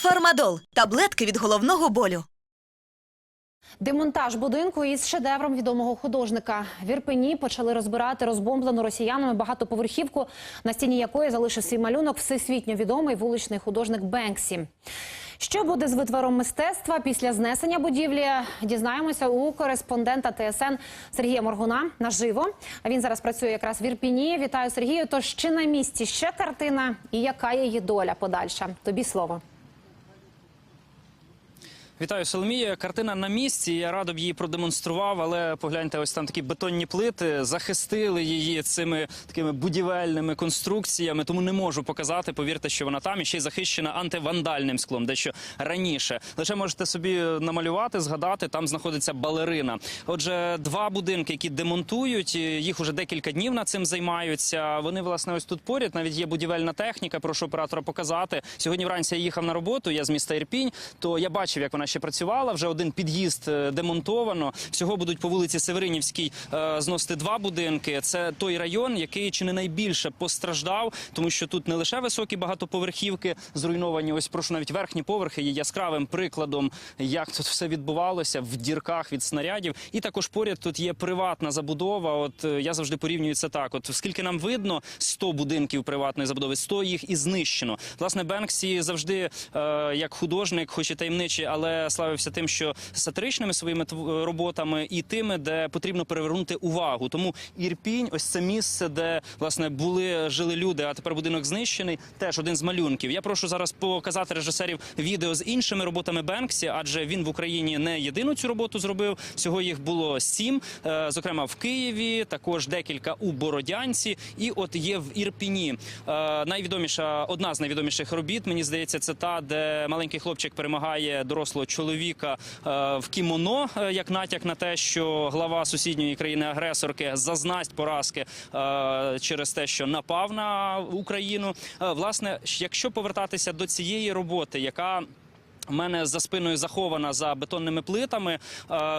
Фармадол таблетки від головного болю. Демонтаж будинку із шедевром відомого художника в Ірпені почали розбирати розбомблену росіянами багатоповерхівку, на стіні якої залишив свій малюнок всесвітньо відомий вуличний художник Бенксі. Що буде з витвором мистецтва після знесення будівлі? Дізнаємося у кореспондента ТСН Сергія Моргуна наживо. Він зараз працює якраз в Ірпіні. Вітаю Сергію. Тож чи на місці ще картина і яка її доля подальша? Тобі слово. Вітаю, Соломія. Картина на місці. Я радо б її продемонстрував, але погляньте, ось там такі бетонні плити захистили її цими такими будівельними конструкціями. Тому не можу показати. Повірте, що вона там і ще й захищена антивандальним склом, дещо раніше. Лише можете собі намалювати, згадати. Там знаходиться балерина. Отже, два будинки, які демонтують, їх уже декілька днів над цим займаються. Вони власне ось тут поряд. Навіть є будівельна техніка. Прошу оператора показати. Сьогодні вранці я їхав на роботу. Я з міста Ірпінь. То я бачив, як вона ще працювала. Вже один під'їзд е, демонтовано. Всього будуть по вулиці Северинівській е, зносити два будинки. Це той район, який чи не найбільше постраждав, тому що тут не лише високі багатоповерхівки зруйновані. Ось прошу навіть верхні поверхи є яскравим прикладом, як тут все відбувалося в дірках від снарядів. І також поряд тут є приватна забудова. От е, я завжди порівнюю це так. От скільки нам видно, 100 будинків приватної забудови, 100 їх і знищено. Власне, Бенксі завжди як художник, хоч і таємничий, але славився тим, що сатиричними своїми тв- роботами і тими, де потрібно перевернути увагу. Тому Ірпінь, ось це місце, де власне були жили люди, а тепер будинок знищений. Теж один з малюнків. Я прошу зараз показати режисерів відео з іншими роботами Бенксі, адже він в Україні не єдину цю роботу зробив. Всього їх було сім, е, зокрема в Києві, також декілька у Бородянці, і от є в Ірпіні. Е, Найвідоміша одна з найвідоміших робіт. Мені здається, це та, де маленький хлопчик перемагає дорослого чоловіка е, в кімоно, е, як натяк на те, що глава сусідньої країни-агресорки зазнасть поразки е, через те, що напав на Україну. Власне, якщо повертатися до цієї роботи, яка мене за спиною захована за бетонними плитами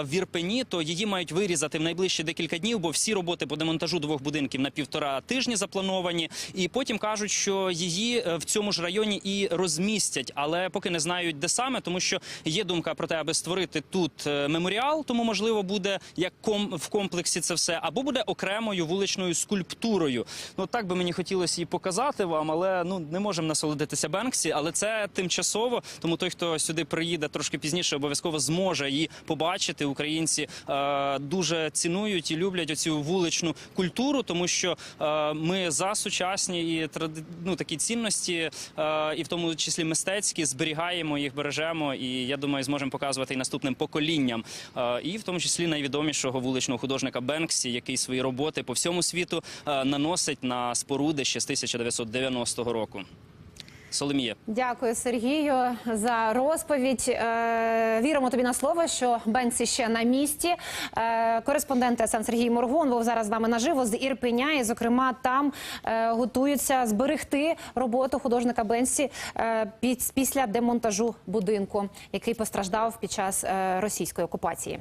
в Ірпені, то її мають вирізати в найближчі декілька днів, бо всі роботи по демонтажу двох будинків на півтора тижні заплановані. І потім кажуть, що її е, в цьому ж районі і розмістять, але поки не знають, де саме, тому що є думка про те, аби створити тут е, меморіал, тому можливо буде як ком в комплексі це все, або буде окремою вуличною скульптурою. Ну так би мені хотілося її показати вам, але ну не можемо насолодитися Бенксі, але це тимчасово. Тому той, хто сюди приїде трошки пізніше, обов'язково зможе її побачити. Українці е, дуже цінують і люблять оцю вуличну культуру, тому що е, ми за сучасні і ну, такі цінності, е, і в тому числі мистецькі, зберігаємо їх, бережемо. І я думаю, зможемо показувати і наступним поколінням. І в тому числі найвідомішого вуличного художника Бенксі, який свої роботи по всьому світу наносить на споруди ще з 1990 року. Соломія. Дякую, Сергію, за розповідь. Е, Віримо тобі на слово, що Бенсі ще на місці. Е, Кореспондент СН Сергій Моргун був зараз з нами наживо з Ірпеня, і зокрема там е, готуються зберегти роботу художника Бенсі після демонтажу будинку, який постраждав під час російської окупації.